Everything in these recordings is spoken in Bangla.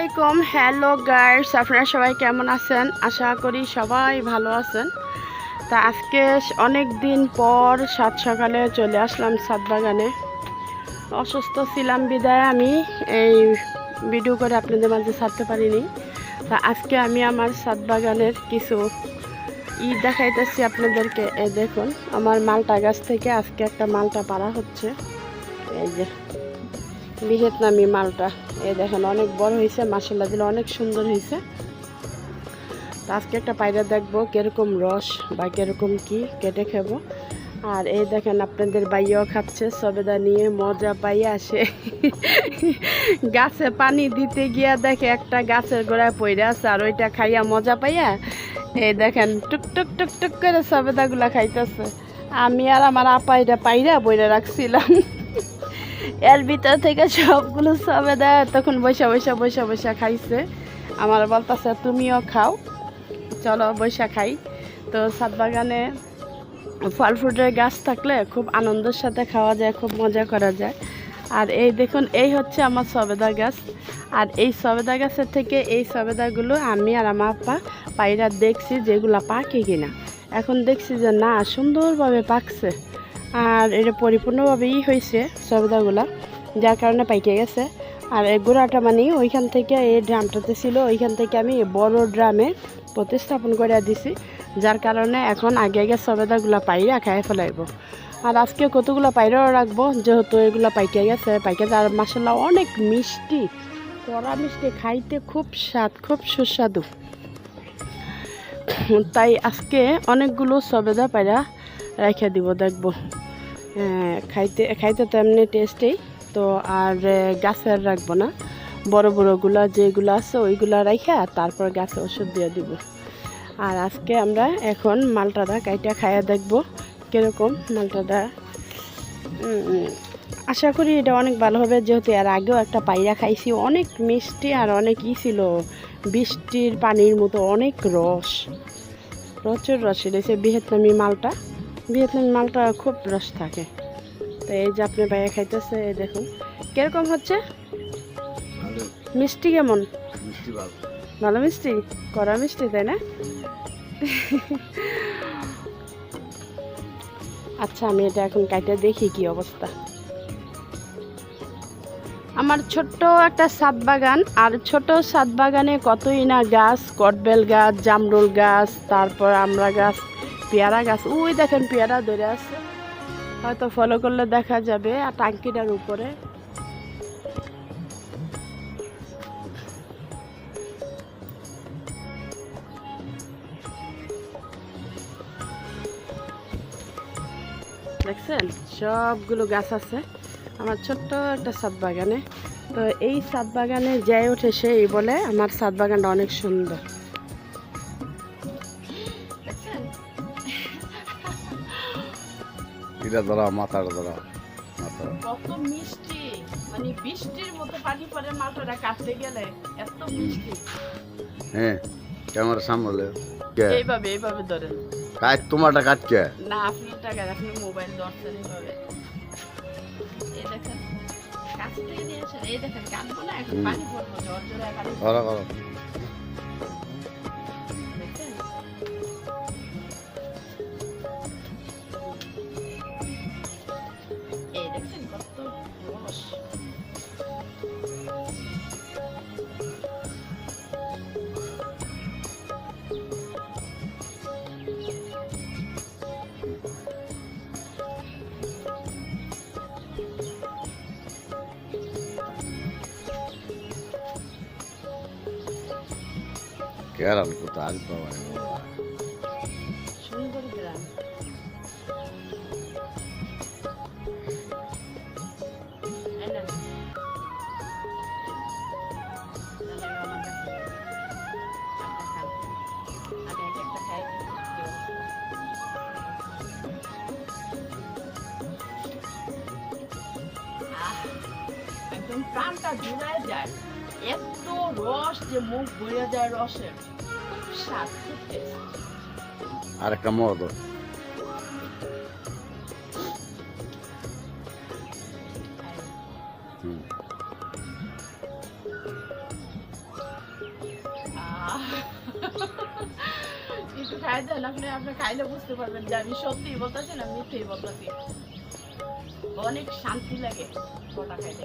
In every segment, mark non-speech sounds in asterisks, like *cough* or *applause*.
আলাইকুম। হ্যালো গার্লস আপনারা সবাই কেমন আছেন? আশা করি সবাই ভালো আছেন। তা আজকে অনেক দিন পর সাত সকালে চলে আসলাম সাত বাগানে অসুস্থ ছিলাম বিদায় আমি। এই ভিডিও করে আপনাদের মাঝে ছাড়তে পারিনি। তা আজকে আমি আমার সাত বাগানের কিছু ই দেখাইতেছি আপনাদেরকে। এই দেখুন, আমার মালটা গাছ থেকে আজকে একটা মালটা পাড়া হচ্ছে। এই যে। ভিয়েতনামি মালটা। এই দেখেন, অনেক বড় হয়েছে মাসাল্লা দিলে অনেক সুন্দর হয়েছে। আজকে একটা পায়রা দেখব, কীরকম রস বা কীরকম কি, কেটে খাব। আর এই দেখেন, আপনাদের বাইয়াও খাচ্ছে, সবেদা নিয়ে মজা পাইয়ে আসে। গাছে পানি দিতে গিয়া দেখে একটা গাছের গোড়ায় পড়ে আছে, আর ওইটা খাইয়া মজা পাইয়া, এই দেখেন, টুক টুক টুক টুক করে সবেদাগুলা খাইতেছে। আমি আর আমার আপা এটা পাইরা বইরা রাখছিলাম। এর ভিতর থেকে সবগুলো সবেদা তখন বৈশা বৈশা বৈশা বৈশা খাইছে। আমার বলতেছে, তুমিও খাও। চলো বৈশা খাই। তো সাত বাগানে ফল ফ্রুটের গাছ থাকলে খুব আনন্দের সাথে খাওয়া যায়, খুব মজা করা যায়। আর এই দেখুন, এই হচ্ছে আমার সবেদা গাছ। আর এই সবেদা গাছের থেকে এই সবেদাগুলো আমি আর আমার আপা পায়রা দেখছি যেগুলো পাকে কিনা। এখন দেখছি যে না, সুন্দরভাবে পাকছে। আর এটা পরিপূর্ণভাবেই হয়েছে সবেদাগুলা যার কারণে পাইকে গেছে। আর এই গোড়াটা মানে ওইখান থেকে এই ড্রামটাতে ছিল, ওইখান থেকে আমি বড় ড্রামে প্রতিস্থাপন করে দিছি, যার কারণে এখন আগে আগে সবেদাগুলা পাইরা খাই ফেলাইব। আর আজকে কতগুলো পাইরাও রাখব, যেহেতু এগুলো পাইকে গেছে, পাইকে আর মাসাল্লাহ অনেক মিষ্টি, কড়া মিষ্টি, খাইতে খুব স্বাদ, খুব সুস্বাদু। তাই আজকে অনেকগুলো সবেদা পায়রা রেখে দিব, দেখব। খাইতে খাইতে তো এমনি টেস্টেই তো আর গাছের রাখব না। বড় বড়গুলা যেগুলো আছে ওইগুলা রাইখা তারপর গাছে ওষুধ দিয়ে দিব। আর আজকে আমরা এখন মালটাটা কাইটা খাইয়া দেখব কীরকম উম, আশা করি এটা অনেক ভালো হবে যেহেতু এর আগেও একটা পায়রা খাইছি অনেক মিষ্টি আর অনেক ই ছিল। বৃষ্টির পানির মতো অনেক রস প্রচুর রস রয়েছে ভিয়েতনামি মালটা। ভিয়েতনামি মালটা খুব রস থাকে। তো এই যে আপনি বাইরে খাইতেছে দেখুন। কীরকম হচ্ছে? মিষ্টি কেমন? ভালো। মিষ্টি? কড়া মিষ্টি তাই না? আচ্ছা আমি এটা এখন কাইটা দেখি কি অবস্থা। আমার ছোট্ট একটা সাত বাগান আর ছোট সাত বাগানে কতই না গাছ কটবেল গাছ জামরুল গাছ তারপর আমরা গাছ পেয়ারা গাছ। ওই দেখেন পেয়ারা ধরে আছে। হয়তো ফলো করলে দেখা যাবে, আর টাঙ্কিটার উপরে। দেখছেন? সবগুলো গাছ আছে। আমার ছোট্ট একটা সাত বাগানে। তো এই সাত বাগানে যাই ওঠে সেই বলে আমার সাত বাগানটা অনেক সুন্দর। এটা ধরা মাথার ধরা। মাথা কত মিষ্টি। মানে বৃষ্টির মতো পানি পড়ে মালটাটা কাটতে গেলে এত মিষ্টি। হ্যাঁ ক্যামেরা সামলে। এইভাবে এইভাবে ধরেন তোমারটা কাজ না আপনি টাকা আপনি মোবাইল ধরছেন এইভাবে। এই দেখেন কাছ নিয়ে আসেন এই দেখেন কাটবো না এখন পানি পড়ব জ্বর জ্বরে পানি করো অবস্থা। আহ, একদম প্রাণটা জুড়ায় যায় এত রস যে মুখ বইয়া যায় রসের স্বাদ আর একটা মদ একটু খাই দেন আপনি আপনি খাইলে বুঝতে পারবেন যে আমি সত্যি বলতেছি না মিথ্যেই বলতেছি। অনেক শান্তি লাগে কটা খাইতে।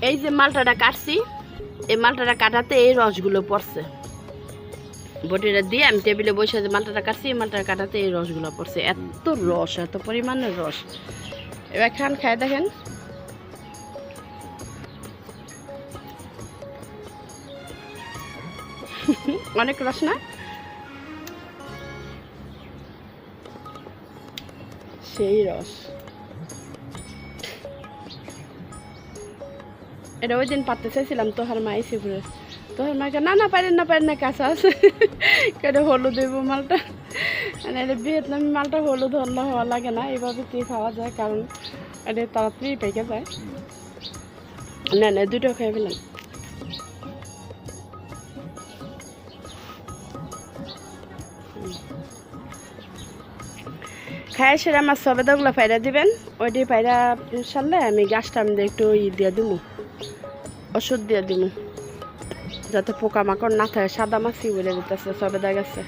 এই যে মালটাটা কাটছি, এই মালটাটা কাটাতে এই রসগুলো পড়ছে। বটিটা দিয়ে আমি টেবিলে বসে যে মালটাটা কাটছি, এই মালটাটা কাটাতে এই রসগুলো পড়ছে। এত রস, এত পরিমাণের রস। এবার খান, খায় দেখেন। *laughs* অনেক রস না? সেই রস। এটা ওই দিন পাততে চাইছিলাম, তোহার মা এসে ঘুরে তোহার মাকে না না, পারেন না পারেন না কাঁচা আছে। কেটে হলুদ দেব মালটা। মানে এটা ভিয়েতনামি মালটা হলুদ হল্লা হওয়া লাগে না, এইভাবে তুই খাওয়া যায়, কারণ এটা তাড়াতাড়ি পেকে যায়। না না, দুটো খেয়ে ফেলাম খায় সেটা আমার সবেদাগুলো পায়রা দিবেন, ওইটি পায়রা সারলে আমি গাছটা আমি একটু ই দিয়ে দিব ওষুধ দিয়ে দিব। যাতে পোকামাকড় না থাকে সাদা মাছি বলে দিতেছে সবেদা গাছে।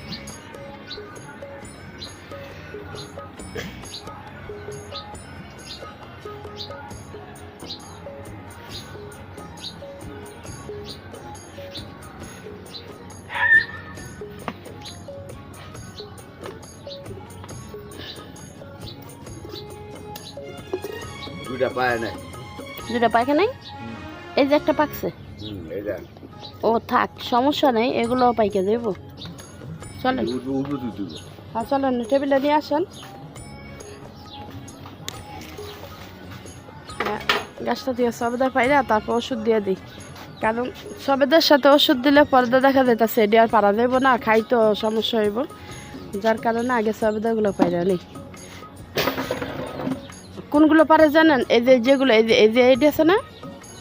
দুইটা পায় না দুটো নাই? এই যে একটা পাকছে। ও থাক সমস্যা নেই এগুলো পাইকে দেব। চলেন। হ্যাঁ চলেন টেবিলে নিয়ে আসেন। হ্যাঁ, গাছটা দিয়ে সবেদার পাইরা তারপর ওষুধ দিয়ে দিই। কারণ সবেদের সাথে ওষুধ দিলে পর্দা দেখা যাইতেছে এটি আর পারা যাইব না খাই তো সমস্যা হইব। যার কারণে আগে সবেদাগুলো পাইরা নেই। কোনগুলো পারে জানেন? এই যে যেগুলো এই যে এই যে এইটা আছে না?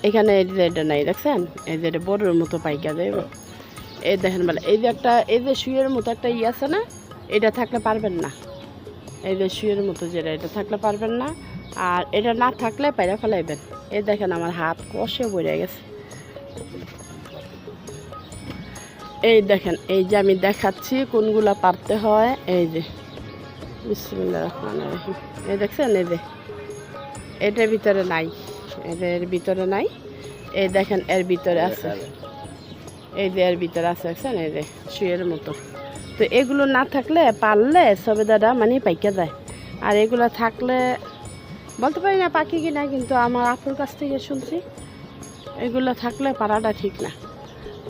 এখানে এই যে এটা নাই, দেখছেন? এই যে এটা বড়োর মতো পাইকা যাইব এই দেখেন বলে, এই যে একটা এই যে শুয়ের মতো একটা ই আছে না, এটা থাকলে পারবেন না। এই যে শুয়ের মতো যেটা, এটা থাকলে পারবেন না। আর এটা না থাকলে পায়রা ফেলাইবেন। এই দেখেন আমার হাত কষে বইরে গেছে। এই দেখেন, এই যে আমি দেখাচ্ছি কোনগুলা পারতে হয়। এই যে, বিসমিল্লাহির রহমানির রহিম। এই দেখছেন, এই যে, এটার ভিতরে নাই। এদের ভিতরে নাই। এই দেখেন এর ভিতরে আছে। এই যে এর ভিতরে আছে দেখছেন? এই যে শুয়ের মতো। তো এগুলো না থাকলে পারলে সবেদাটা মানে পাইকা যায়। আর এগুলো থাকলে বলতে পারি না পাখি কিনা কিন্তু আমার আপুর কাছ থেকে শুনছি এগুলো থাকলে পারাটা ঠিক না।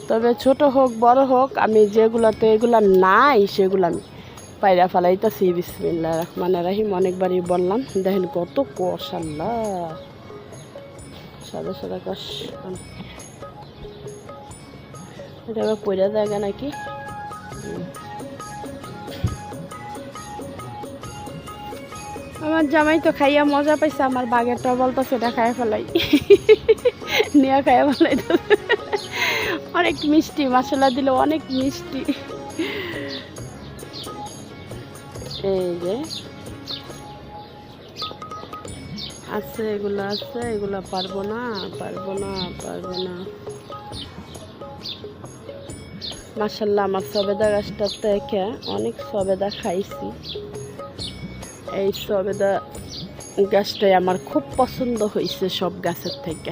তবে ছোট হোক বড় হোক আমি যেগুলোতে এগুলো নাই সেগুলো আমি পায়রা ফালাইতেছি। বিসমিল্লা রহমান রাহিম। অনেকবারই বললাম দেখেন কত কষ আল্লাহ। সাদা সাদা কষ এটা আবার জায়গা নাকি? আমার জামাই তো খাইয়া মজা পাইছে আমার বাগেরটা বলতো সেটা খাইয়া ফেলাই। নিয়ে খাইয়া ফেলাই তো অনেক মিষ্টি মশলা দিলে অনেক মিষ্টি। এই যে আছে, এগুলো আছে, এগুলো পারব না পারব না পারব না। মাসাল্লাহ আমার সবেদা গাছটা থেকে অনেক সবেদা খাইছি। এই সবেদা গাছটাই আমার খুব পছন্দ হয়েছে সব গাছের থেকে।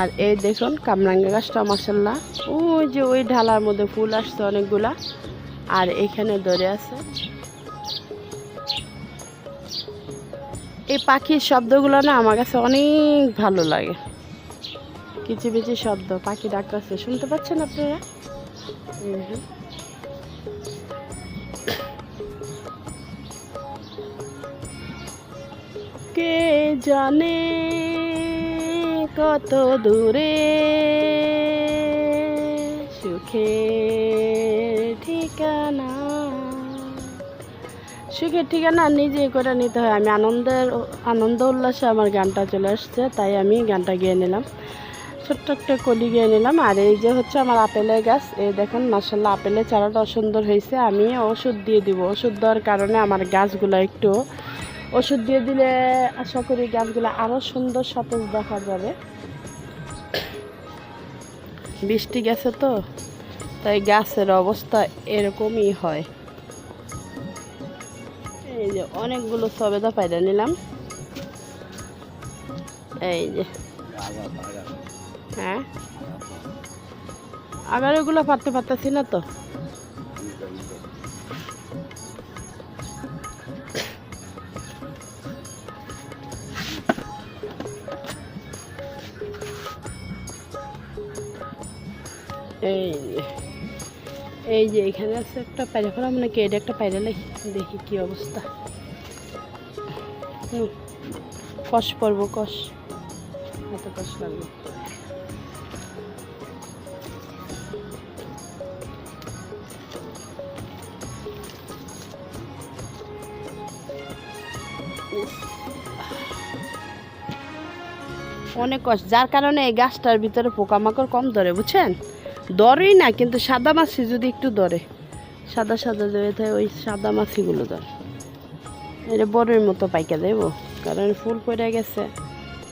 আর এই দেখুন, কামরাঙ্গা গাছটা মাসাল্লাহ ওই যে ওই ঢালার মধ্যে ফুল আসছে অনেকগুলা। আর এখানে ধরে আছে এই পাখির শব্দগুলো না আমার কাছে অনেক ভালো লাগে। কিছু শব্দ, পাখি ডাকতেছে। শুনতে পাচ্ছেন আপনারা। কে জানে কত দূরে সুখে ঠিকানা? সুখের ঠিকানা নিজে করে নিতে হয়। আমি আনন্দের, আনন্দ উল্লাসে আমার গানটা চলে আসছে, তাই আমি গানটা গেয়ে নিলাম। ছোট্ট একটা কলি গিয়ে নিলাম। আর এই যে হচ্ছে আমার আপেলের গাছ, এই দেখুন মাসাল্লাহ আপেলের চারাটা সুন্দর হয়েছে। আমি ওষুধ দিয়ে দিব। ওষুধ দেওয়ার কারণে আমার গাছগুলো একটু ওষুধ দিয়ে দিলে আশা করি গাছগুলো আরও সুন্দর সতেজ দেখা যাবে। বৃষ্টি গেছে তো, তাই গাছের অবস্থা এরকমই হয়। এই যে অনেকগুলো সবেদা পায়রা নিলাম। এই যে। হ্যাঁ? আবার ওগুলো পারতে পারতেছি না তো। এই এই যে এখানে আছে একটা পায়রা ফেলা মানে কি এটা একটা পায়রা লাই দেখি কি অবস্থা। কষ পড়ব কষ। এত কষ লাগবে অনেক কষ্ট যার কারণে এই গাছটার ভিতরে পোকামাকড় কম ধরে, বুঝছেন? ধরেই না, কিন্তু সাদা মাছি যদি একটু ধরে সাদা সাদা ধরে থাকে ওই সাদা মাছিগুলো ধরে এটা বড়ের মতো পাইকা দেব, কারণ ফুল পড়ে গেছে,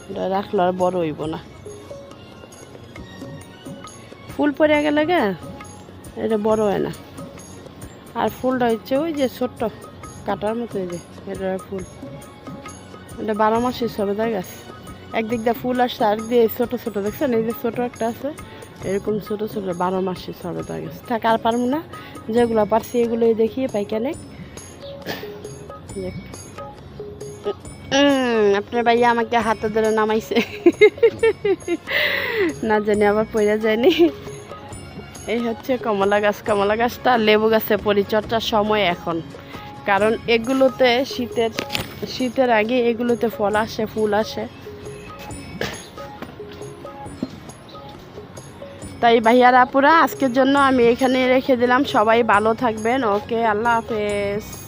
এটা রাখলে আর বড় হইব না। ফুল পড়ে গেলে গে, এটা বড় হয় না। আর ফুলটা হচ্ছে ওই যে ছোট্ট কাটার মতো যে, এটা ফুল। এটা বারো মাসের সবেদা গাছ। একদিক দিয়ে ফুল আসছে আর দিয়ে ছোটো, ছোট, দেখছেন? এই যে ছোটো একটা আছে এরকম ছোট ছোট বারো মাসে সবেদা গাছ। থাক, আর পারব না। যেগুলো পারছি এগুলোই দেখিয়ে পাইকানে আপনার ভাইয়া আমাকে হাতে ধরে নামাইছে। না জানি, আবার পড়ে যায়নি। এই হচ্ছে কমলা গাছ। কমলা গাছটা লেবু গাছে পরিচর্যার সময় এখন। কারণ এগুলোতে শীতের শীতের আগে এগুলোতে ফল আসে, ফুল আসে। তাই ভাইয়ারা আপুরা আজকের জন্য আমি এখানে রেখে দিলাম। সবাই ভালো থাকবেন। ওকে, আল্লাহ হাফেজ।